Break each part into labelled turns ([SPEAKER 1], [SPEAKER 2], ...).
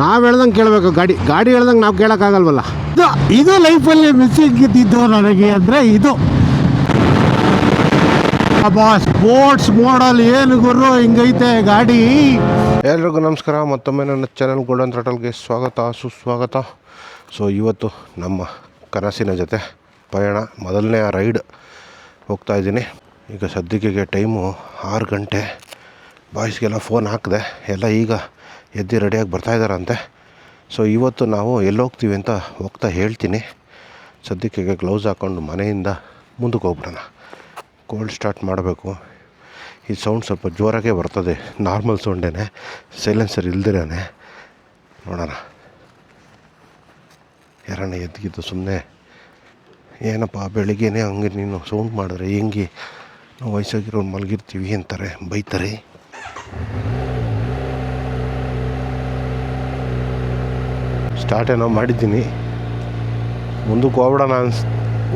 [SPEAKER 1] ನಾವು ಹೇಳ್ದಂಗೆ ಕೇಳಬೇಕು. ಗಾಡಿ ಗಾಡಿ ಹೇಳ್ದಂಗೆ ನಾವು ಕೇಳೋಕ್ಕಾಗಲ್ವಲ್ಲ?
[SPEAKER 2] ಇದು ಇದು ಲೈಫಲ್ಲಿ ಮಿಸ್ಸಿಂಗ್ ಇದ್ದಿದ್ದು ನನಗೆ ಅಂದರೆ ಇದು. ಅಬ್ಬಾ ಸ್ಪೋರ್ಟ್ಸ್ ಮೋಡಲ್ ಏನು ಗುರು? ಹಿಂಗೈತೆ ಗಾಡಿ.
[SPEAKER 1] ಎಲ್ರಿಗೂ ನಮಸ್ಕಾರ. ಮತ್ತೊಮ್ಮೆ ನನ್ನ ಚಾನಲ್ ಗೋಲ್ಡನ್ ಥ್ರಟಲ್ಗೆ ಸ್ವಾಗತ ಸುಸ್ವಾಗತ. ಸೊ ಇವತ್ತು ನಮ್ಮ ಕನಸಿನ ಜೊತೆ ಪಯಣ ಮೊದಲನೇ ರೈಡ್ ಹೋಗ್ತಾ ಇದ್ದೀನಿ. ಈಗ ಸದ್ಯಕ್ಕೆ ಟೈಮು ಆರು ಗಂಟೆ. ಬಾಯ್ಸ್ಗೆಲ್ಲ ಫೋನ್ ಹಾಕಿದೆ. ಎಲ್ಲ ಈಗ ಎದ್ದು ರೆಡಿಯಾಗಿ ಬರ್ತಾ ಇದ್ದಾರಂತೆ. ಸೊ ಇವತ್ತು ನಾವು ಎಲ್ಲೋಗ್ತೀವಿ ಅಂತ ಹೋಗ್ತಾ ಹೇಳ್ತೀನಿ. ಸದ್ಯಕ್ಕೆ ಗ್ಲೌಸ್ ಹಾಕ್ಕೊಂಡು ಮನೆಯಿಂದ ಮುಂದಕ್ಕೆ ಹೋಗ್ಬಿಡೋಣ. ಕೋಲ್ಡ್ ಸ್ಟಾರ್ಟ್ ಮಾಡಬೇಕು. ಈ ಸೌಂಡ್ ಸ್ವಲ್ಪ ಜೋರಾಗೇ ಬರ್ತದೆ. ನಾರ್ಮಲ್ ಸೌಂಡೇನೆ ಸೈಲೆನ್ಸರ್ ಇಲ್ದಿರೇ ನೋಡೋಣ. ಯಾರಣ್ಣ ಎದ್ಗಿದ್ದು ಸುಮ್ಮನೆ ಏನಪ್ಪ, ಬೆಳಿಗ್ಗೆನೇ ಹಂಗೆ ನೀನು ಸೌಂಡ್ ಮಾಡಿದ್ರೆ ಹೆಂಗೆ? ನಾವು ವಯಸ್ಸಾಗಿರೋರು ಮಲಗಿರ್ತೀವಿ ಅಂತಾರೆ, ಬೈತಾರೆ. ಸ್ಟಾರ್ಟ್ ಏನೋ ಮಾಡಿದ್ದೀನಿ. ಮುಂದಕ್ಕೆ ಹೋಗ್ಬಿಡೋಣ ಅನ್ಸ್,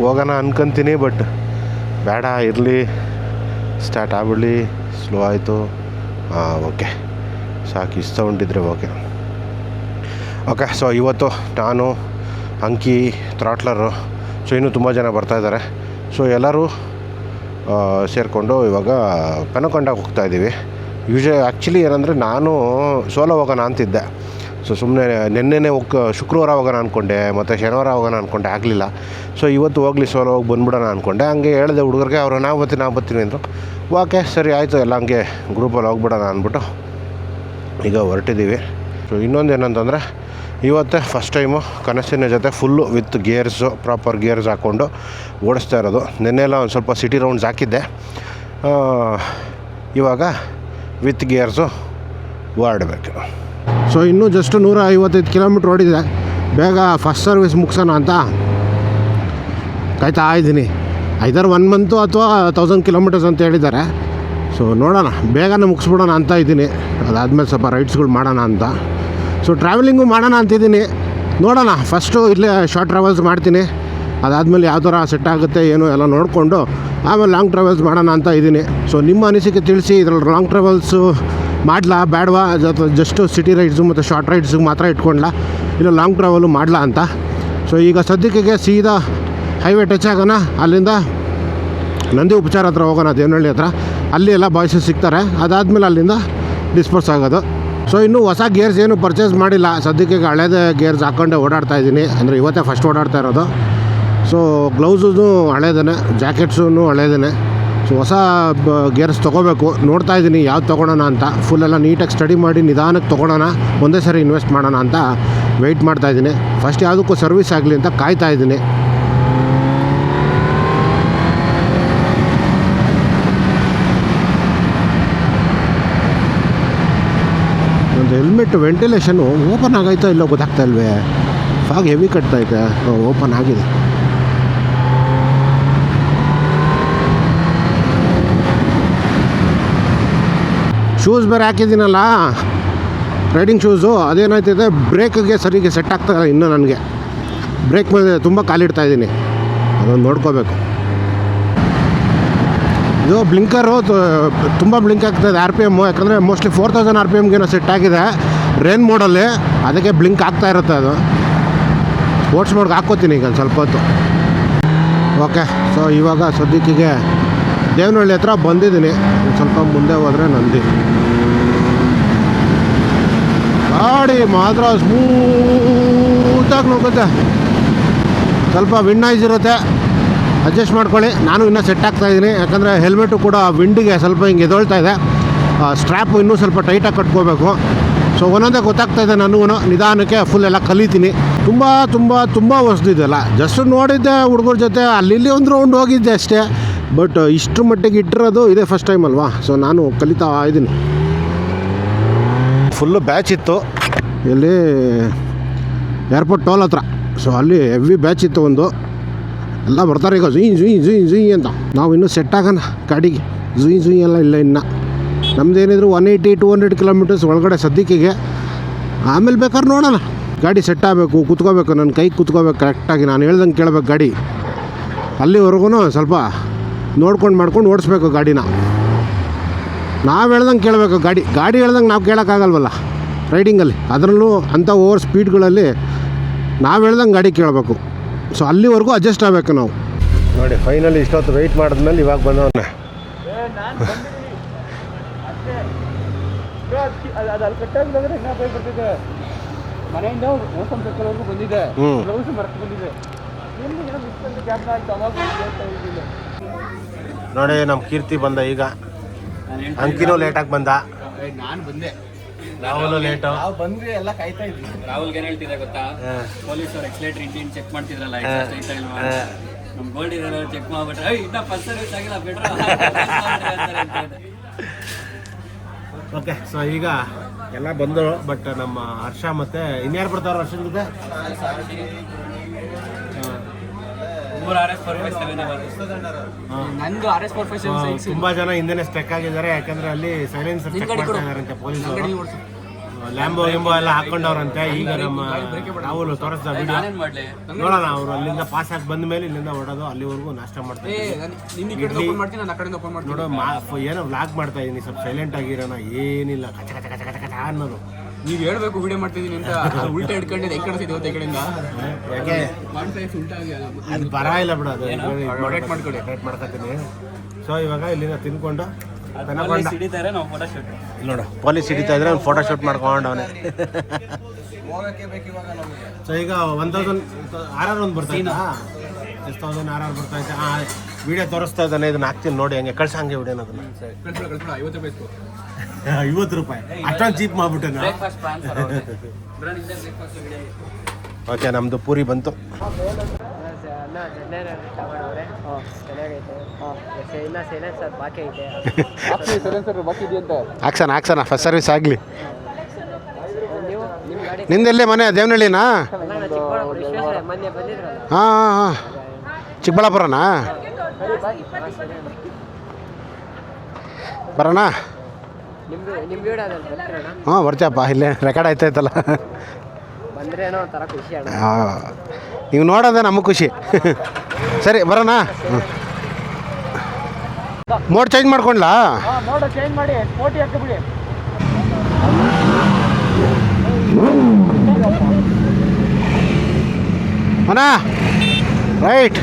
[SPEAKER 1] ಹೋಗೋಣ ಅನ್ಕೊಂತೀನಿ ಬಟ್ ಬೇಡ, ಇರಲಿ. ಸ್ಟಾರ್ಟ್ ಆಗ್ಬಿಡಲಿ ಸ್ಲೋ ಆಯಿತು. ಹಾಂ ಓಕೆ ಸಾಕು, ಇಷ್ಟ ಇದ್ದರೆ ಓಕೆ ಓಕೆ ಸೊ ಇವತ್ತು ನಾನು ಅಂಕಿ ಥ್ರಾಟ್ಲರು. ಸೊ ಇನ್ನೂ ತುಂಬ ಜನ ಬರ್ತಾಯಿದ್ದಾರೆ ಸೊ ಎಲ್ಲರೂ ಸೇರಿಕೊಂಡು ಇವಾಗ ಪೆನಕೊಂಡಾಗ ಹೋಗ್ತಾ ಇದ್ದೀವಿ ಯೂಶ ಆ್ಯಕ್ಚುಲಿ ಏನಂದರೆ ನಾನು ಸೋಲೋ ಹೋಗೋಣ ಅಂತಿದ್ದೆ. ಸೊ ಸುಮ್ಮನೆ ನಿನ್ನೆನೇ ಹೋಗಿ ಶುಕ್ರವಾರ ಹೋಗೋಣ ಅಂದ್ಕೊಂಡೆ ಮತ್ತು ಶನಿವಾರ ಹೋಗೋಣ ಅಂದ್ಕೊಂಡೆ ಆಗಲಿಲ್ಲ. ಸೊ ಇವತ್ತು ಹೋಗಲಿ, ಸೋಲೋ ಹೋಗಿ ಬಂದ್ಬಿಡೋಣ ಅಂದ್ಕೊಂಡೆ ಹಂಗೆ ಹೇಳಿದೆ ಹುಡುಗರಿಗೆ, ಅವರು ನಾವು ಬರ್ತೀನಿ ನಾವು ಬರ್ತೀನಿ ಅಂದರು. ಓಕೆ, ಸರಿ, ಆಯಿತು, ಎಲ್ಲ ಹಂಗೆ ಗ್ರೂಪಲ್ಲಿ ಹೋಗ್ಬಿಡೋಣ ಅಂದ್ಬಿಟ್ಟು ಈಗ ಹೊರಟಿದ್ದೀವಿ. ಸೊ ಇನ್ನೊಂದು ಏನಂತಂದರೆ, ಇವತ್ತೇ ಫಸ್ಟ್ ಟೈಮು ಕನಸಿನ ಜೊತೆ full with gears proper gears ಹಾಕ್ಕೊಂಡು ಓಡಿಸ್ತಾ ಇರೋದು. ನಿನ್ನೆಲ್ಲ ಒಂದು ಸ್ವಲ್ಪ ಸಿಟಿ ರೌಂಡ್ಸ್ ಹಾಕಿದ್ದೆ. ಇವಾಗ ವಿತ್ ಗೇರ್ಸು ಓಡಬೇಕು ಸೊ ಇನ್ನೂ ಜಸ್ಟ್ ನೂರ ಐವತ್ತೈದು ಕಿಲೋಮೀಟ್ರ್ ಓಡಿದೆ. ಬೇಗ ಫಸ್ಟ್ ಸರ್ವಿಸ್ ಮುಗಿಸೋಣ ಅಂತ. ಕಾಯ್ತಾ ಇದ್ದೀನಿ. ಐದಾರು ಒನ್ ಮಂತು ಅಥವಾ ತೌಸಂಡ್ ಕಿಲೋಮೀಟರ್ಸ್ ಅಂತ ಹೇಳಿದ್ದಾರೆ. ಸೊ ನೋಡೋಣ. ಬೇಗನೆ ಮುಗಿಸ್ಬಿಡೋಣ ಅಂತ ಇದ್ದೀನಿ. ಅದಾದಮೇಲೆ ಸ್ವಲ್ಪ ರೈಡ್ಸ್ಗಳು ಮಾಡೋಣ ಅಂತ. ಸೊ ಟ್ರಾವೆಲಿಂಗು ಮಾಡೋಣ ಅಂತಿದ್ದೀನಿ ನೋಡೋಣ. ಫಸ್ಟು ಇಲ್ಲೇ ಶಾರ್ಟ್ ಟ್ರಾವೆಲ್ಸ್ ಮಾಡ್ತೀನಿ. ಅದಾದಮೇಲೆ ಯಾವ ಥರ ಸೆಟ್ ಆಗುತ್ತೆ, ಏನು ಎಲ್ಲ ನೋಡಿಕೊಂಡು ಆಮೇಲೆ ಲಾಂಗ್ ಟ್ರಾವೆಲ್ಸ್ ಮಾಡೋಣ ಅಂತ ಇದ್ದೀನಿ. ಸೊ ನಿಮ್ಮ ಅನಿಸಿಕೆ ತಿಳಿಸಿ ಇದರಲ್ಲಿ ಲಾಂಗ್ ಟ್ರಾವೆಲ್ಸು ಮಾಡಲಾ ಬೇಡವಾ ಅಥವಾ ಜಸ್ಟು ಸಿಟಿ ರೈಡ್ಸು ಮತ್ತು ಶಾರ್ಟ್ ರೈಡ್ಸು ಮಾತ್ರ ಇಟ್ಕೊಂಡ್ಲಾ? ಇಲ್ಲ ಲಾಂಗ್ ಟ್ರಾವೆಲು ಮಾಡ್ಲಾ ಅಂತ? ಸೊ ಈಗ ಸದ್ಯಕ್ಕೆ ಸೀದಾ ಹೈವೇ ಟಚ್ ಆಗೋಣ, ಅಲ್ಲಿಂದ ನಂದಿ ಉಪಚಾರ ಹತ್ರ ಹೋಗೋಣ ದೇವನಹಳ್ಳಿ ಹತ್ರ. ಅಲ್ಲಿ ಎಲ್ಲ ಬಾಯ್ಸು ಸಿಗ್ತಾರೆ, ಅದಾದಮೇಲೆ ಅಲ್ಲಿಂದ ಡಿಸ್ಪೋಸ್ ಆಗೋದು. ಸೊ ಇನ್ನೂ ಹೊಸ ಗೇರ್ಸ್ ಏನು ಪರ್ಚೇಸ್ ಮಾಡಿಲ್ಲ. ಸದ್ಯಕ್ಕೆ ಹಳೇದೇ ಗೇರ್ಸ್ ಹಾಕ್ಕೊಂಡೆ ಓಡಾಡ್ತಾ ಇದ್ದೀನಿ. ಅಂದರೆ ಇವತ್ತೇ ಫಸ್ಟ್ ಓಡಾಡ್ತಾ ಇರೋದು. ಸೊ ಗ್ಲೌಸೂ ಹಳೇದೇ ಜಾಕೆಟ್ಸೂ ಹಳೇದೇ ಹೊಸ ಗೇರ್ಸ್ ತೊಗೋಬೇಕು. ನೋಡ್ತಾ ಇದ್ದೀನಿ ಯಾವ್ದು ತೊಗೊಳೋಣ ಅಂತ. ಫುಲ್ ಎಲ್ಲ ನೀಟಾಗಿ ಸ್ಟಡಿ ಮಾಡಿ ನಿಧಾನಕ್ಕೆ ತೊಗೊಳೋಣ. ಒಂದೇ ಸರಿ ಇನ್ವೆಸ್ಟ್ ಮಾಡೋಣ ಅಂತ ವೆಯ್ಟ್ ಮಾಡ್ತಾ ಇದ್ದೀನಿ. ಫಸ್ಟ್ ಯಾವುದಕ್ಕೂ ಸರ್ವಿಸ್ ಆಗಲಿ ಅಂತ ಕಾಯ್ತಾ ಇದ್ದೀನಿ. ಒಂದು ಹೆಲ್ಮೆಟ್ ವೆಂಟಿಲೇಷನು ಓಪನ್ ಆಗೈತೋ ಇಲ್ಲೋ ಗೊತ್ತಾಗ್ತಾ ಇಲ್ವೇ? ಫಾಗ್ ಹೆವಿ ಕಟ್ತೈತೆ ಓಪನ್ ಆಗಿದೆ. ಶೂಸ್ ಬೇರೆ ಹಾಕಿದ್ದೀನಲ್ಲ? Riding shoes ಅದೇನಾಯ್ತಿದೆ? ಬ್ರೇಕ್ಗೆ ಸರಿಗೆ ಸೆಟ್ ಆಗ್ತಾಯಿಲ್ಲ ಇನ್ನೂ ನನಗೆ. ಬ್ರೇಕ್ ಮೇಲೆ ತುಂಬ ಕಾಲಿಡ್ತಾ ಇದ್ದೀನಿ. ಅದನ್ನು ನೋಡ್ಕೋಬೇಕು. ಇದು ಬ್ಲಿಂಕರು ತುಂಬ ಬ್ಲಿಂಕ್ ಆಗ್ತಾಯಿದೆ ಆರ್ ಪಿ ಎಮ್ಮು ಯಾಕಂದರೆ mostly four thousand R P ಎಮ್ಗೇನೋ set ಆಗಿದೆ. ರೇನ್ ಮೋಡಲ್ಲಿ ಅದಕ್ಕೆ ಬ್ಲಿಂಕ್ ಆಗ್ತಾ ಇರುತ್ತೆ ಅದು. ಸ್ಪೋರ್ಟ್ಸ್ ಮೋಡ್ಗೆ ಹಾಕ್ಕೋತೀನಿ ಈಗ ಸ್ವಲ್ಪ ಹೊತ್ತು. ಓಕೆ ಸೊ ಇವಾಗ ಸದ್ಯಕ್ಕಿಗೆ ದೇವನಹಳ್ಳಿ ಹತ್ರ ಬಂದಿದ್ದೀನಿ. ಸ್ವಲ್ಪ ಮುಂದೆ ಹೋದರೆ ನಂದಿ. ಗಾಡಿ ಮಾತ್ರ ಸ್ಮೂತಾಗಿ ನುಗ್ಗುತ್ತೆ ಸ್ವಲ್ಪ ವಿಂಡ್ ನಾಯ್ಸ್ ಇರುತ್ತೆ. ಅಡ್ಜಸ್ಟ್ ಮಾಡ್ಕೊಳ್ಳಿ. ನಾನು ಇನ್ನೂ ಸೆಟ್ ಆಗ್ತಾ ಇದ್ದೀನಿ. ಯಾಕಂದರೆ ಹೆಲ್ಮೆಟು ಕೂಡ ವಿಂಡಿಗೆ ಸ್ವಲ್ಪ ಹಿಂಗೆ ಎದೊಳ್ತಾ ಇದೆ. ಸ್ಟ್ರ್ಯಾಪು ಇನ್ನೂ ಸ್ವಲ್ಪ ಟೈಟಾಗಿ ಕಟ್ಕೋಬೇಕು. ಸೊ ಒಂದೊಂದೇ ಗೊತ್ತಾಗ್ತಾ ಇದೆ ನನಗೂ ನಿಧಾನಕ್ಕೆ ಫುಲ್ ಎಲ್ಲ ಕಲಿತೀನಿ. ತುಂಬ ತುಂಬ ತುಂಬ ಹೊಸ್ದಿದೆಲ್ಲ. ಜಸ್ಟ್ ನೋಡಿದ್ದೆ ಹುಡುಗರ ಜೊತೆ. ಅಲ್ಲಿ ಒಂದು ರೌಂಡ್ ಹೋಗಿದ್ದೆ ಅಷ್ಟೇ. ಬಟ್ ಇಷ್ಟರ ಮಟ್ಟಿಗೆ ಇಟ್ಟಿರೋದು ಇದೇ ಫಸ್ಟ್ ಟೈಮ್ ಅಲ್ವಾ? ಸೊ ನಾನು ಕಲಿತಾ ಇದ್ದೀನಿ. ಫುಲ್ಲು ಬ್ಯಾಚ್ ಇತ್ತು. ಇಲ್ಲಿ ಏರ್ಪೋರ್ಟ್ ಟೋಲ್ ಹತ್ರ. ಸೊ ಅಲ್ಲಿ ಹೆವಿ ಬ್ಯಾಚ್ ಇತ್ತು ಒಂದು. ಎಲ್ಲ ಬರ್ತಾರೆ ಈಗ ಜುಯಿ ಜುಯಿ ಜುಯಿ ಜುಯಿ ಅಂತ. ನಾವು ಇನ್ನೂ ಸೆಟ್ ಆಗೋಣ ಗಾಡಿಗೆ. ಝುಯಿ ಝುಯಿ ಎಲ್ಲ ಇಲ್ಲ ಇನ್ನು. ನಮ್ಮದೇನಿದ್ರು one eighty to hundred kilometres ಒಳಗಡೆ ಸದ್ಯಕ್ಕೆ. ಆಮೇಲೆ ಬೇಕಾದ್ರೆ ನೋಡೋಣ. ಗಾಡಿ ಸೆಟ್ ಆಗಬೇಕು, ಕುತ್ಕೋಬೇಕು ನನ್ನ ಕೈ ಕುತ್ಕೋಬೇಕು ಕರೆಕ್ಟಾಗಿ ನಾನು ಹೇಳ್ದಂಗೆ ಕೇಳಬೇಕು ಗಾಡಿ. ಅಲ್ಲಿವರೆಗೂ ಸ್ವಲ್ಪ ನೋಡ್ಕೊಂಡು ಮಾಡ್ಕೊಂಡು ಓಡಿಸ್ಬೇಕು ಗಾಡಿನ. ನಾವು ಹೇಳ್ದಂಗೆ ಕೇಳಬೇಕು. ಗಾಡಿ ಗಾಡಿ ಹೇಳ್ದಂಗೆ ನಾವು ಕೇಳೋಕ್ಕಾಗಲ್ವಲ್ಲ? ರೈಡಿಂಗಲ್ಲಿ ಅದರಲ್ಲೂ ಅಂಥ ಓವರ್ ಸ್ಪೀಡ್ಗಳಲ್ಲಿ ನಾವು ಹೇಳ್ದಂಗೆ ಗಾಡಿ ಕೇಳಬೇಕು. ಸೊ ಅಲ್ಲಿವರೆಗೂ ಅಡ್ಜಸ್ಟ್ ಆಗಬೇಕು ನಾವು.
[SPEAKER 3] ನೋಡಿ ಫೈನಲಿ ಇಷ್ಟೊತ್ತು ವೆಯ್ಟ್ ಮಾಡಿದ್ಮೇಲೆ ಇವಾಗ ಬಂದವನ್ನ ನೋಡಿ ನಮ್ಮ ಕೀರ್ತಿ ಬಂದ ಈಗ. ಅಂಕಿನೂ ಲೇಟಾಗಿ ಬಂದ?
[SPEAKER 4] ನಾನು ಬಂದೆ.
[SPEAKER 3] ರಾಹುಲ್ ಲೇಟು
[SPEAKER 4] ನಾವು ಬಂದ್ರೆ ಎಲ್ಲ ಕಾಯ್ತಾ ಇದ್ವಿ.
[SPEAKER 5] ರಾಹುಲ್ಗೆ ಏನ್ ಹೇಳ್ತಿದ್ದೆ ಗೊತ್ತಾ? ಪೊಲೀಸ್ ಅವ್ರು ಎಕ್ಸ್ಲೇಟರ್ ಇಂಜಿನ್ ಚೆಕ್ ಮಾಡ್ತಿದ್ರಲ್ಲ ನಮ್ ಗೋಲ್ಡ್ ಇರೋ ಚೆಕ್ ಮಾಡ್ಬಿಟ್ರೆ "ಏಯ್, ಇನ್ನ ಫಸ್ಟ್ ಸರ್ವಿಸ್ ಆಗಿಲ್ಲ ಬಿಡ್ರ.
[SPEAKER 3] ಓಕೆ ಸೊ ಈಗ ಎಲ್ಲ ಬಂದರು ಬಟ್ ನಮ್ಮ ಹರ್ಷ ಮತ್ತೆ ಇನ್ಯಾರು ಬರ್ತಾರ ಹರ್ಷದ ಜೊತೆ?
[SPEAKER 5] ಮೂರ್ R S four five seven
[SPEAKER 4] ನಂದು ಆರ್ ಎಸ್ ಫೋರ್ ಫೈವ್
[SPEAKER 3] ಆ, ತುಂಬಾ ಜನ ಹಿಂದೆನೆ ಸ್ಟೆಕ್ ಆಗಿದ್ದಾರೆ ಯಾಕಂದ್ರೆ ಅಲ್ಲಿ ಸೈಲೆನ್ಸರ್ ಚೆಕ್ ಮಾಡ್ತಾ ಇದಾರಂತೆ ಪೊಲೀಸರು ಲ್ಯಾಂಬೋ ಗಿಂಬೋ ಎಲ್ಲ ಹಾಕೊಂಡವ್ರಂತೆ ಈಗ ನಮ್ಮ ರಾಹುಲ್ ತೋರಿಸ್ದ ವಿಡಿಯೋ ನೋಡೋಣ ಅವರು ಅಲ್ಲಿಂದ ಪಾಸ್ ಆಗಿ ಬಂದ ಮೇಲೆ ಇಲ್ಲಿಂದ ಹೊಡೋದು ಅಲ್ಲಿವರೆಗೂ ನಾಷ್ಟ ಮಾಡ್ತಾರೆ ಇದ್ದೀವಿ.
[SPEAKER 4] ಓಪನ್ ಮಾಡ್ತೀನಿ ನಾನು ಆ ಓಪನ್ ಮಾಡ್ತೀನಿ.
[SPEAKER 3] ನೋಡು ಏನೋ ವ್ಲಾಗ್ ಮಾಡ್ತಾ ಇದೀನಿ ಸ್ವಲ್ಪ ಸೈಲೆಂಟ್ ಆಗಿರೋಣ ಏನಿಲ್ಲ ಕಚ ಕಚ ಕಚ ಕಚ ಕಚ ಅನ್ನೋದು.
[SPEAKER 4] ನೀವು ಹೇಳ್ಬೇಕು ವಿಡಿಯೋ ಮಾಡ್ತಿದ್ದೀನಿ ಅಂತ ಉಲ್ಟಾ ಹಿಡ್ಕೊಂಡಿದ್ದೆ ಈ ಕಡೆ ಸಿದ್ದು ಈ ಕಡೆಯಿಂದ
[SPEAKER 3] ಯಾಕೆ?
[SPEAKER 4] ಒನ್ ಸೈಡ್ ಉಲ್ಟಾ
[SPEAKER 3] ಅದು ಬರ ಇಲ್ಲ ಬಿಡು ಅದು
[SPEAKER 4] Rotate ಮಾಡ್ಕೊಳ್ಳಿ.
[SPEAKER 3] ರೊಟೇಟ್ ಮಾಡ್ಕೊತೀನಿ. ಸೊ ಇವಾಗ ಇಲ್ಲಿಂದ ತಿನ್ಕೊಂಡು ನೋಡ
[SPEAKER 5] ಸಿಡಿತಾರೆ ನಾವು ಫೋಟೋ ಶೂಟ್
[SPEAKER 3] ನೋಡು ಪೊಲೀಸ್ ಹಿಡಿತಾ ಇದ್ರೆ ಫೋಟೋ ಶೂಟ್ ಮಾಡ್ಕೊಂಡು
[SPEAKER 4] ಅವನೇ. ಬೇಕು ಇವಾಗ ನಮಗೆ.
[SPEAKER 3] ಸೊ ಈಗ ಒನ್ ತೌಸಂಡ್ ಆರ್ ಆರ್ ಒಂದು ಬರ್ತಾ ಇತ್ತಾ? ಸಿಕ್ಸ್ ತೌಸಂಡ್ ಆರ್ ಆರ್ ಬರ್ತಾ ಹಾಂ ವಿಡಿಯೋ ತೋರಿಸ್ತಾ ಇದ್ದಾನೆ ಇದನ್ನ ಹಾಕ್ತೀನಿ ನೋಡಿ ಹಂಗೆ ಕಳ್ಸ ಹಂಗೆ ವಿಡಿಯೋನ ಅದನ್ನ.
[SPEAKER 4] ಐವತ್ತು ರೂಪಾಯಿ.
[SPEAKER 3] ರೂಪಾಯಿ ಅಷ್ಟೊಂದು ಚೀಪ್ ಮಾಡ್ಬಿಟ್ಟೆ ಓಕೆ ನಮ್ಮದು ಪೂರಿ ಬಂತು.
[SPEAKER 1] ಹಾಕ್ಸೋಣ ಹಾಕ್ಸೋಣ ಫಸ್ಟ್ ಸರ್ವಿಸ್ ಆಗಲಿ. ನಿಂದೆಲ್ಲೇ ಮನೆ ದೇವನಹಳ್ಳಿನಾ? ಹಾಂ ಹಾಂ ಹಾಂ. ಚಿಕ್ಕಬಳ್ಳಾಪುರನಾ? ಬರೋಣ? ಹಾಂ ಬರ್ತೀಯಪ್ಪ ಇಲ್ಲೇ ರೆಕಾರ್ಡ್ ಆಯ್ತಾಯ್ತಲ್ಲ
[SPEAKER 6] ಬಂದ್ರೇನೋ ಒಂಥರ ಖುಷಿ ಅಣ್ಣ.
[SPEAKER 1] ಹಾಂ ನೀವು ನೋಡೋದೇ ನಮಗೆ ಖುಷಿ. ಸರಿ ಬರೋಣ. ಮೋಡ್ ಚೇಂಜ್ ಮಾಡ್ಕೊಂಡ್ಲಾ?
[SPEAKER 4] ಹಾಂ ಮೋಡ ಚೇಂಜ್ ಮಾಡಿ
[SPEAKER 1] ಅಣ್ಣ ರೈಟ್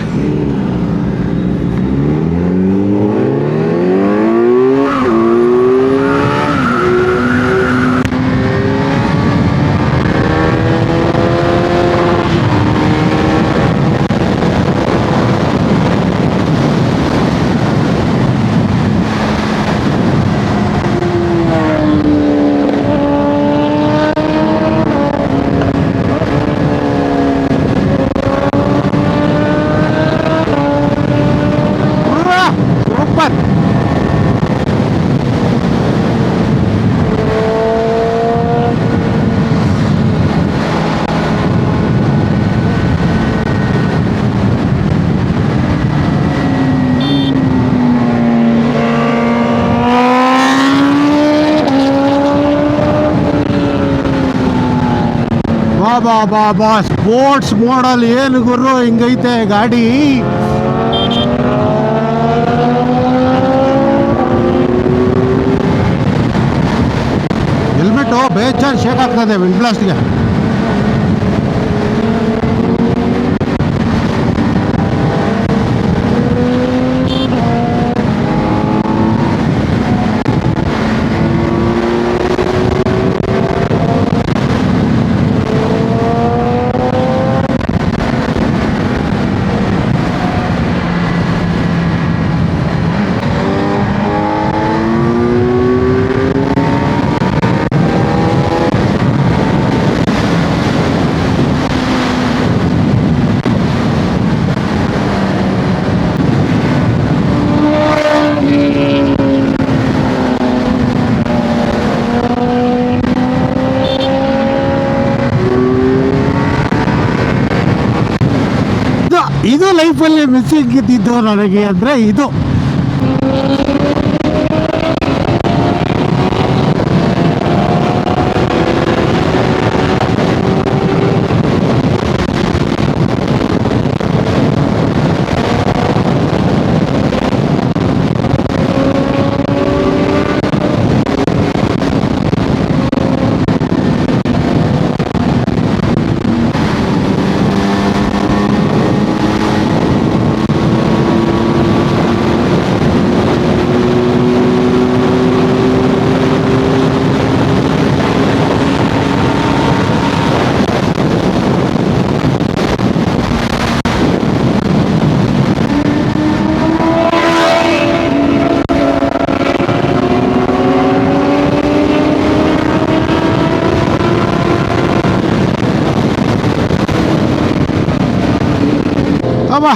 [SPEAKER 1] ಸೂಪರ್ ಬಾ ಬಾ ಸ್ಪೋರ್ಟ್ಸ್ ಮಾಡಲ್ ಏನು ಗುರು? ಹಿಂಗೈತೆ ಗಾಡಿ? ಹೆಲ್ಮೆಟು ಬೇಜಾನ್ ಶೇಕ್ ಆಗ್ತದೆ ವಿಂಡ್ ಬ್ಲಾಸ್ಟ್ಗೆ ಇದು ಇದು ಲೈಫಲ್ಲಿ ಮಿಸ್ಸಿಂಗ್ ಇದ್ದಿದ್ದು ನನಗೆ ಅಂದರೆ ಇದು ಬಾಬಾ.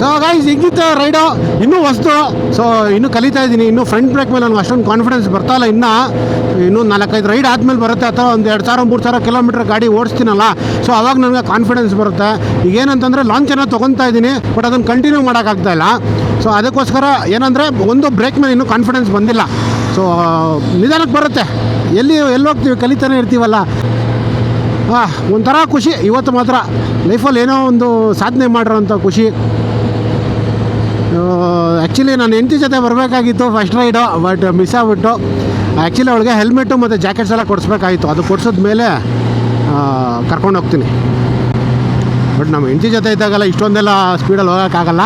[SPEAKER 1] ಸೊ ಗೈಸ್ ಹಿಂಗಿತ್ತು ರೈಡು ಇನ್ನೂ ವಸ್ತು ಸೊ ಇನ್ನೂ ಕಲಿತಾ ಇದ್ದೀನಿ. ಇನ್ನೂ ಫ್ರಂಟ್ ಬ್ರೇಕ್ ಮೇಲೆ ನನಗೆ ಅಷ್ಟೊಂದು ಕಾನ್ಫಿಡೆನ್ಸ್ ಬರ್ತಾ ಇಲ್ಲ. ಇನ್ನೂ ಇನ್ನೂ ನಾಲ್ಕೈದು ರೈಡ್ ಆದಮೇಲೆ ಬರುತ್ತೆ. ಅಥವಾ ಒಂದು ಎರಡು ಸಾವಿರ, ಮೂರು ಸಾವಿರ ಕಿಲೋಮೀಟ್ರ್ ಗಾಡಿ ಓಡಿಸ್ತೀನಲ್ಲ. ಸೊ ಅವಾಗ ನನಗೆ ಕಾನ್ಫಿಡೆನ್ಸ್ ಬರುತ್ತೆ. ಈಗ ಏನಂತಂದರೆ ಲಾಂಚ್ ಏನೋ ತೊಗೊತಾ ಇದ್ದೀನಿ. ಬಟ್ ಅದನ್ನು ಕಂಟಿನ್ಯೂ ಮಾಡೋಕ್ಕಾಗ್ತಾ ಇಲ್ಲ. ಸೊ ಅದಕ್ಕೋಸ್ಕರ ಏನಂದರೆ ಒಂದು ಬ್ರೇಕ್ ಮೇಲೆ ಇನ್ನೂ ಕಾನ್ಫಿಡೆನ್ಸ್ ಬಂದಿಲ್ಲ. ಸೊ ನಿಧಾನಕ್ಕೆ ಬರುತ್ತೆ. ಎಲ್ಲಿ ಎಲ್ಲಿ ಹೋಗ್ತೀವಿ? ಕಲಿತಾನೆ ಇರ್ತೀವಲ್ಲ. ಹಾಂ, ಒಂಥರ ಖುಷಿ. ಇವತ್ತು ಮಾತ್ರ ಲೈಫಲ್ಲಿ ಏನೋ ಒಂದು ಸಾಧನೆ ಮಾಡಿರೋಂಥ ಖುಷಿ. ಆ್ಯಕ್ಚುಲಿ ನಾನು ಹೆಂಡತಿ ಜೊತೆ ಬರಬೇಕಾಗಿತ್ತು ಫಸ್ಟ್ ರೈಡು ಬಟ್ ಮಿಸ್ ಆಗ್ಬಿಟ್ಟು. ಆ್ಯಕ್ಚುಲಿ ಅವಳಿಗೆ ಹೆಲ್ಮೆಟ್ಟು ಮತ್ತು ಜಾಕೆಟ್ಸ್ ಎಲ್ಲ ಕೊಡಿಸ್ಬೇಕಾಗಿತ್ತು. ಅದು ಕೊಡ್ಸಿದ ಮೇಲೆ ಕರ್ಕೊಂಡು ಹೋಗ್ತೀನಿ. ಬಟ್ ನಮ್ಮ ಹೆಂಡತಿ ಜೊತೆ ಇದ್ದಾಗಲ್ಲ ಇಷ್ಟೊಂದೆಲ್ಲ ಸ್ಪೀಡಲ್ಲಿ ಹೋಗೋಕ್ಕಾಗಲ್ಲ.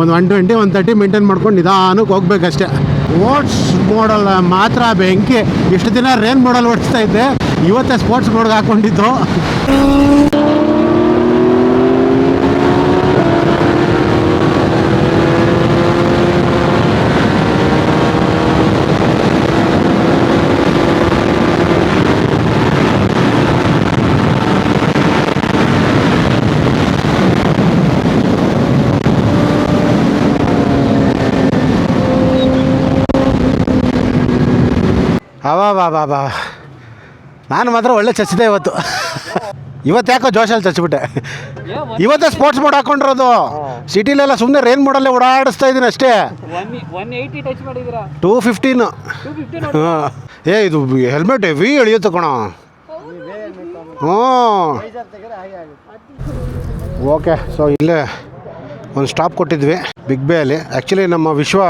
[SPEAKER 1] ಒಂದು one twenty one thirty maintain ಮಾಡ್ಕೊಂಡು ನಿಧಾನಕ್ಕೆ ಹೋಗ್ಬೇಕಷ್ಟೇ. ಸ್ಪೋರ್ಟ್ಸ್ ಮಾಡಲ್ ಮಾತ್ರ ಬೆಂಕಿ. ಇಷ್ಟು ದಿನ ರೇನ್ ಮೋಡಲ್ ಓಡಿಸ್ತಾ ಇದ್ದೆ. ಇವತ್ತೇ ಸ್ಪೋರ್ಟ್ಸ್ ಮೋಡ್ಗೆ ಹಾಕ್ಕೊಂಡಿದ್ದು ಅವಾ ಬಾ ಬಾ ಬಾ ನಾನು ಮಾತ್ರ ಒಳ್ಳೆ ಚಚ್ಚಿದೆ ಇವತ್ತು. ಇವತ್ತು ಯಾಕೋ ಜೋಶಲ್ಲಿ ಚಚ್ಚಿಬಿಟ್ಟೆ. ಇವತ್ತೇ ಸ್ಪೋರ್ಟ್ಸ್ ಮೋಡ್ ಹಾಕೊಂಡಿರೋದು. ಸಿಟಿಲೆಲ್ಲ ಸುಮ್ಮನೆ ರೇನ್ ಮೋಡಲ್ಲೇ ಓಡಾಡಿಸ್ತಾ ಇದ್ದೀನಿ ಅಷ್ಟೇ. ಟೂ ಫಿಫ್ಟೀನು ಹಾಂ ಏ, ಇದು ಹೆಲ್ಮೆಟ್ ಹೆವಿ ಎಳಿಯುತ್ತೆ ಕಣ. ಹ್ಞೂ. ಓಕೆ ಸೊ ಇಲ್ಲೇ ಒಂದು ಸ್ಟಾಪ್ ಕೊಟ್ಟಿದ್ವಿ ಬಿಗ್ ಬೇ ಅಲ್ಲಿ. ಆ್ಯಕ್ಚುಲಿ ನಮ್ಮ ವಿಶ್ವ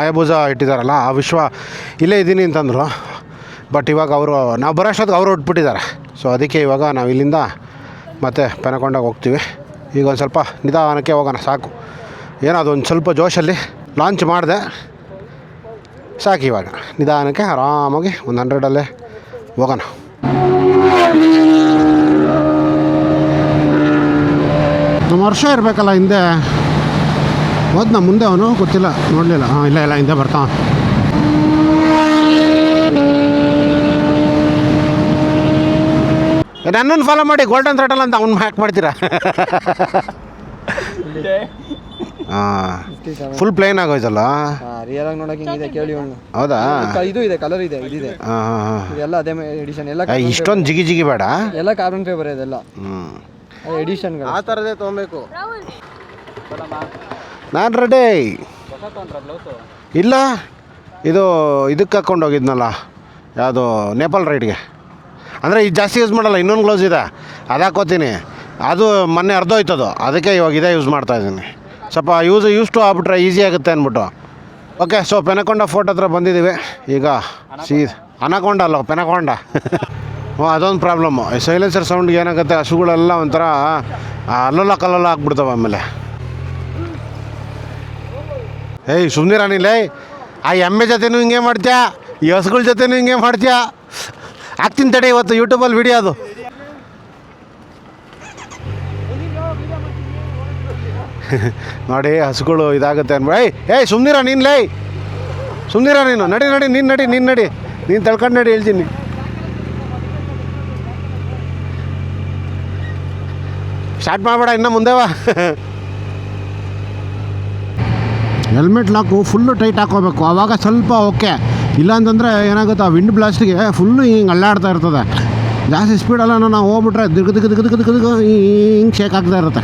[SPEAKER 1] ಆಯಭುಜ ಇಟ್ಟಿದ್ದಾರಲ್ಲ ಆ ವಿಶ್ವ ಇಲ್ಲೇ ಇದ್ದೀನಿ ಅಂತಂದರು. ಬಟ್ ಇವಾಗ ಅವರು, ನಾವು ಬರೋ ಅವರು ಉಟ್ಬಿಟ್ಟಿದ್ದಾರೆ ಸೊ ಅದಕ್ಕೆ ಇವಾಗ ನಾವು ಇಲ್ಲಿಂದ ಮತ್ತೆ ಪೆನಕೊಂಡಾಗ ಹೋಗ್ತೀವಿ. ಈಗ ಒಂದು ಸ್ವಲ್ಪ ನಿಧಾನಕ್ಕೆ ಹೋಗೋಣ, ಸಾಕು. ಏನೋ ಅದೊಂದು ಸ್ವಲ್ಪ ಜೋಶಲ್ಲಿ ಲಾಂಚ್ ಮಾಡಿದೆ. ಸಾಕು ಇವಾಗ. ನಿಧಾನಕ್ಕೆ ಆರಾಮಾಗಿ ಒಂದು ಹಂಡ್ರೆಡಲ್ಲೇ ಹೋಗೋಣ. ನಮ್ಮ ವರ್ಷ ಇರಬೇಕಲ್ಲ ಹಿಂದೆ. ಹೋದ್ನ ಮುಂದೆ ಅವನು ಗೊತ್ತಿಲ್ಲ, ನೋಡಲಿಲ್ಲ. ಹಾಂ, ಇಲ್ಲ ಇಲ್ಲ, ಹಿಂದೆ ಬರ್ತಾವ. ನನ್ನನ್ನು ಫಾಲೋ ಮಾಡಿ ಗೋಲ್ಡನ್ ಥ್ರೆಟಲ್ ಅಂತ ಅವ್ನು ಹ್ಯಾಕ್ ಮಾಡ್ತೀರಾ? ಹಾಂ ಫುಲ್ ಪ್ಲೇನ್ ಆಗೋಯ್ತಲ್ಲ?
[SPEAKER 6] ರಿಯಲ್ ಆಗಿ ನೋಡಕ್ಕೆ ಹಿಂಗಿದೆ ಕೇಳಿ ಅವನು.
[SPEAKER 1] ಹೌದಾ?
[SPEAKER 6] ಇದು ಇದೆ ಕಲರ್ ಇದೆ ಇದಿದೆ
[SPEAKER 1] ಎಲ್ಲ ಹಾಂ ಹಾಂ
[SPEAKER 6] ಇದೆಲ್ಲ ಅದೇ ಎಡಿಷನ್ ಎಲ್ಲ
[SPEAKER 1] ಇಷ್ಟೊಂದು ಜಿಗಿ ಜಿಗಿ ಬೇಡ.
[SPEAKER 6] ಎಲ್ಲ ಕಾರ್ಬನ್ ಫೇಬರ್ ಇದೆಲ್ಲ.
[SPEAKER 1] ಹ್ಞೂ
[SPEAKER 6] ಎಡಿಷನ್ಗಳು ಆ ಥರದೇ ತೊಗೊಬೇಕು.
[SPEAKER 1] ನಾನು ರೆಡಿ ಇಲ್ಲ ಇದು ಇದಕ್ಕೆ ಹಾಕ್ಕೊಂಡು ಹೋಗಿದ್ನಲ್ಲ ಯಾವುದು ನೇಪಾಲ್ ರೈಡ್ಗೆ ಅಂದರೆ ಇದು ಜಾಸ್ತಿ ಯೂಸ್ ಮಾಡಲ್ಲ, ಇನ್ನೊಂದು ಗ್ಲೌಸ್ ಇದೆ. ಅದು ಹಾಕೋತೀನಿ. ಅದು ಮೊನ್ನೆ ಅರ್ಧೋಯ್ತದು. ಅದಕ್ಕೆ ಇವಾಗ ಇದೇ ಯೂಸ್ ಮಾಡ್ತಾ ಇದ್ದೀನಿ. ಸ್ವಲ್ಪ ಯೂಸ್ ಯೂಸ್ ಟು ಆಗ್ಬಿಟ್ರೆ ಈಸಿ ಆಗುತ್ತೆ ಅಂದ್ಬಿಟ್ಟು. ಓಕೆ ಸೊ ಪೆನಕೊಂಡ ಫೋಟೋ ಹತ್ರ ಬಂದಿದ್ದೀವಿ ಈಗ ಸೀ ಅನಕೊಂಡ ಅಲ್ಲ ಪೆನಕೊಂಡ ಹ್ಞೂ ಅದೊಂದು ಪ್ರಾಬ್ಲಮ್ಮು ಸೈಲೆನ್ಸರ್ ಸೌಂಡ್ಗೆ ಏನಾಗುತ್ತೆ, ಹಸುಗಳೆಲ್ಲ ಒಂಥರ ಅಲ್ಲೋಲ ಕಲ್ಲೋಲ ಆಗ್ಬಿಡ್ತವೆ ಆಮೇಲೆ. ಏಯ್ ಸುಮ್ಮನಿರ ಆ ಎಮ್ಮೆ ಜೊತೆನೂ ಹಿಂಗೆ ಮಾಡ್ತೀಯಾ? ಈ ಹಸುಗಳ ಜೊತೆನೂ ಹಿಂಗೆ ಮಾಡ್ತೀಯಾ? ಹಾಕ್ತೀನಿ ತಡೆ ಇವತ್ತು ಯೂಟ್ಯೂಬಲ್ಲಿ ವಿಡಿಯೋ ಅದು. ನೋಡಿ, ಹಸುಗಳು ಇದಾಗುತ್ತೆ ಅನ್ಬಿಡ ಏಯ್ ಏಯ್, ಸುಮ್ನಿರ, ನೀನು ಲೈ. ಸುಮ್ನಿರ ನೀನು. ನಡಿ ನಡಿ, ನೀನು ನಡಿ ನೀನು ನಡಿ. ನೀನು ತಳ್ಕೊಂಡು ನಡಿ, ಹೇಳ್ತೀನಿ. ಸ್ಟಾರ್ಟ್ ಮಾಡಬೇಡ, ಇನ್ನು ಮುಂದೆ ಬಾ. ಹೆಲ್ಮೆಟ್ ಲಾಕು ಫುಲ್ಲು ಟೈಟ್ ಹಾಕೋಬೇಕು. ಆವಾಗ ಸ್ವಲ್ಪ ಓಕೆ ಇಲ್ಲಾಂತಂದರೆ ಏನಾಗುತ್ತೆ, ಆ ವಿಂಡ್ ಬ್ಲಾಸ್ಟಿಗೆ ಫುಲ್ಲು ಹಿಂಗೆ ಅಲ್ಲಾಡ್ತಾ ಇರ್ತದೆ. ಜಾಸ್ತಿ ಸ್ಪೀಡಲ್ಲ ನಾವು ಹೋಗ್ಬಿಟ್ರೆ ದಿಗ್ ದಿಗ್ ದಿಗ್ ದಿಗ್ ದಿಗ್ ಹಿಂಗೆ ಶೇಕ್ ಆಗ್ತಾ ಇರುತ್ತೆ.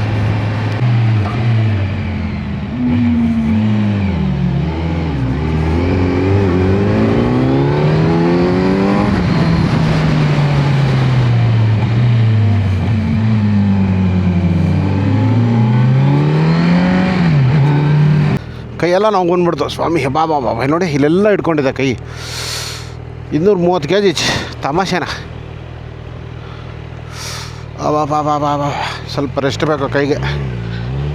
[SPEAKER 1] ಕೈಯೆಲ್ಲ ನಾವು ಬಂದ್ಬಿಡ್ತು ಸ್ವಾಮಿ ಬಾ ಬಾ ನೋಡಿ ಇಲ್ಲೆಲ್ಲ ಇಟ್ಕೊಂಡಿದ್ದೆ ಕೈ. ಇನ್ನೂರ ಮೂವತ್ತು ಕೆ ಜಿ ತಮಾಷೆನ. ಬಾ ಬಾ ಬಾ ಬಾ ಬಾ ಸ್ವಲ್ಪ ರೆಸ್ಟ್ ಬೇಕು ಕೈಗೆ.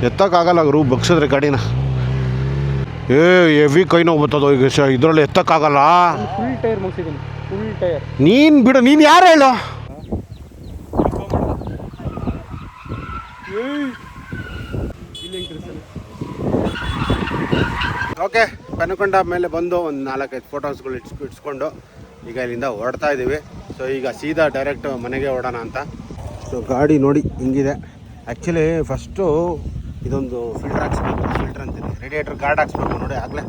[SPEAKER 1] ಎತ್ತಕ್ಕಾಗಲ್ಲ ರೂ ಬಗ್ಸಿದ್ರೆ ಗಾಡಿನ ಏ ಹೆವಿ ಕೈ ನೋವು ಬರ್ತದೋ ಈಗ ಇದರಲ್ಲಿ ಎತ್ತಕ್ಕಾಗಲ್ಲ.
[SPEAKER 4] ಫುಲ್ ಟೈರ್ ಮುಗಿಸಿದ್ದೀನಿ ಫುಲ್ ಟೈರ್
[SPEAKER 1] ನೀನು ಬಿಡು ನೀನು ಯಾರು ಹೇಳು? ಓಕೆ ಪೆನಕೊಂಡ ಮೇಲೆ ಬಂದು ಒಂದು ನಾಲ್ಕೈದು ಫೋಟೋಸ್ಗಳು ಇಟ್ಸ್, ಇಟ್ಸ್ಕೊಂಡು ಈಗ ಇಲ್ಲಿಂದ ಹೊರಡ್ತಾ ಇದ್ದೀವಿ ಸೊ ಈಗ ಸೀದಾ ಡೈರೆಕ್ಟ್ ಮನೆಗೆ ಹೊಡೋಣ ಅಂತ. ಸೊ ಗಾಡಿ ನೋಡಿ ಹಿಂಗಿದೆ. ಆ್ಯಕ್ಚುಲಿ ಫಸ್ಟು ಇದೊಂದು ಫಿಲ್ಟರ್ ಹಾಕ್ಸ್ಬೇಕು ಫಿಲ್ಟರ್ ಅಂತೀನಿ. ರೇಡಿಯೇಟರ್ ಗಾರ್ಡ್ ಹಾಕ್ಸ್ಬೇಕು ನೋಡಿ ಆಗಲೇ.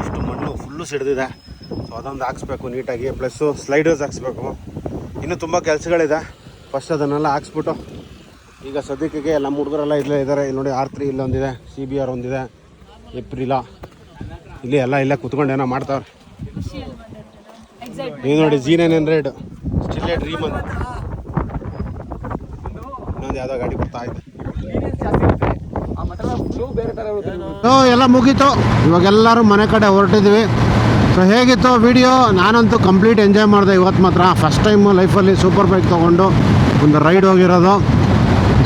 [SPEAKER 1] ಇಷ್ಟು ಮಣ್ಣು ಫುಲ್ಲು ಸಿಡ್ದಿದೆ. ಸೊ ಅದೊಂದು ಹಾಕ್ಸ್ಬೇಕು ನೀಟಾಗಿ. ಪ್ಲಸ್ಸು ಸ್ಲೈಡರ್ಸ್ ಹಾಕ್ಸ್ಬೇಕು. ಇನ್ನೂ ತುಂಬ ಕೆಲಸಗಳಿದೆ. ಫಸ್ಟ್ ಅದನ್ನೆಲ್ಲ ಹಾಕ್ಸ್ಬಿಟ್ಟು ಈಗ ಸದ್ಯಕ್ಕೆ ನಮ್ಮ ಹುಡುಗರೆಲ್ಲ ಇಲ್ಲೇ ಇದ್ದಾರೆ. ಇಲ್ಲಿ ನೋಡಿ ಆರ್ ತ್ರೀ ಇಲ್ಲೊಂದಿದೆ ಸಿ ಬಿ ಆರ್ ಒಂದಿದೆ ಏಪ್ರಿಲ ಇಲ್ಲಿ ಎಲ್ಲ ಇಲ್ಲೇ ಕುತ್ಕೊಂಡು ಏನೋ ಮಾಡ್ತಾವ್ರೆ. ನೀವು ನೋಡಿ G nine hundred still dream ಅಂತ ಇನ್ನೊಂದು ಯಾವುದೋ ಗಾಡಿ ಬರ್ತಾ ಇದೆ. ಎಲ್ಲ ಮುಗೀತು. ಇವಾಗೆಲ್ಲರೂ ಮನೆ ಕಡೆ ಹೊರಟಿದ್ವಿ. ಸೊ ಹೇಗಿತ್ತು ವಿಡಿಯೋ ನಾನಂತೂ ಕಂಪ್ಲೀಟ್ ಎಂಜಾಯ್ ಮಾಡಿದೆ ಇವತ್ತು ಮಾತ್ರ. ಫಸ್ಟ್ ಟೈಮು ಲೈಫಲ್ಲಿ ಸೂಪರ್ ಬೈಕ್ ತೊಗೊಂಡು ಒಂದು ರೈಡ್ ಹೋಗಿರೋದು.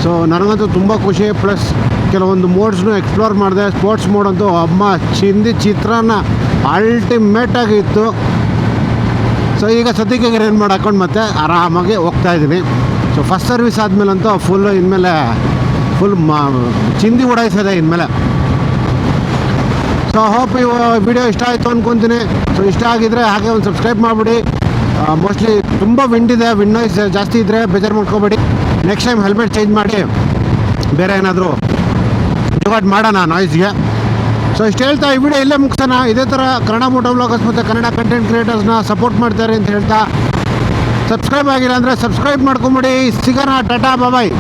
[SPEAKER 1] ಸೊ ನನಗಂತೂ ತುಂಬ ಖುಷಿ. ಪ್ಲಸ್ ಕೆಲವೊಂದು ಮೋಡ್ಸ್ನು ಎಕ್ಸ್ಪ್ಲೋರ್ ಮಾಡಿದೆ. ಸ್ಪೋರ್ಟ್ಸ್ ಮೋಡ್ ಅಂತೂ ಅಮ್ಮ ಚಿಂದಿ ಚಿತ್ರಾನ್ನ ಅಲ್ಟಿಮೇಟ್ ಆಗಿತ್ತು ಸೊ ಈಗ ಸದ್ಯಕ್ಕೆ ಏನು ಮಾಡಿ ಹಾಕೊಂಡು ಮತ್ತೆ ಆರಾಮಾಗಿ ಹೋಗ್ತಾ ಇದ್ದೀನಿ. ಸೊ ಫಸ್ಟ್ ಸರ್ವಿಸ್ ಆದಮೇಲಂತೂ ಫುಲ್ಲು ಇನ್ಮೇಲೆ ಫುಲ್ ಮಾ ಚಿಂದಿ ಓಡಾಯಿಸಿದೆ ಇನ್ಮೇಲೆ. ಸೊ ಹೋಪ್ ಈ ವಿಡಿಯೋ ಇಷ್ಟ ಆಯಿತು ಅಂದ್ಕೊತೀನಿ ಸೊ ಇಷ್ಟ ಆಗಿದ್ರೆ ಹಾಗೆ ಒಂದು ಸಬ್ಸ್ಕ್ರೈಬ್ ಮಾಡಿಬಿಡಿ. ಮೋಸ್ಟ್ಲಿ ತುಂಬ ವಿಂಡ್ ಇದೆ. ವಿಂಡ್ ನಾಯ್ಸ್ ಜಾಸ್ತಿ ಇದ್ದರೆ ಬೇಜಾರು ಮಾಡ್ಕೋಬೇಡಿ. ನೆಕ್ಸ್ಟ್ ಟೈಮ್ ಹೆಲ್ಮೆಟ್ ಚೇಂಜ್ ಮಾಡಿ ಬೇರೆ ಏನಾದರೂ ಡಿವೈಡ್ ಮಾಡೋಣ ನಾಯ್ಸ್ಗೆ ಸೊ ಇಷ್ಟು ಹೇಳ್ತಾ ಈ ವಿಡಿಯೋ ಇಲ್ಲೇ ಮುಗಿಸೋಣ. ಇದೇ ಥರ ಕನ್ನಡ ಮೋಟೋ ಬ್ಲಾಗರ್ಸ್ ಮತ್ತು ಕನ್ನಡ ಕಂಟೆಂಟ್ ಕ್ರಿಯೇಟರ್ಸ್ನ ಸಪೋರ್ಟ್ ಮಾಡ್ತಾರೆ ಅಂತ ಹೇಳ್ತಾ. ಸಬ್ಸ್ಕ್ರೈಬ್ ಆಗಿಲ್ಲ ಅಂದರೆ ಸಬ್ಸ್ಕ್ರೈಬ್ ಮಾಡ್ಕೊಂಬಿಡಿ. ಸಿಗೋಣ, ಟಾಟಾ ಬಾಯ್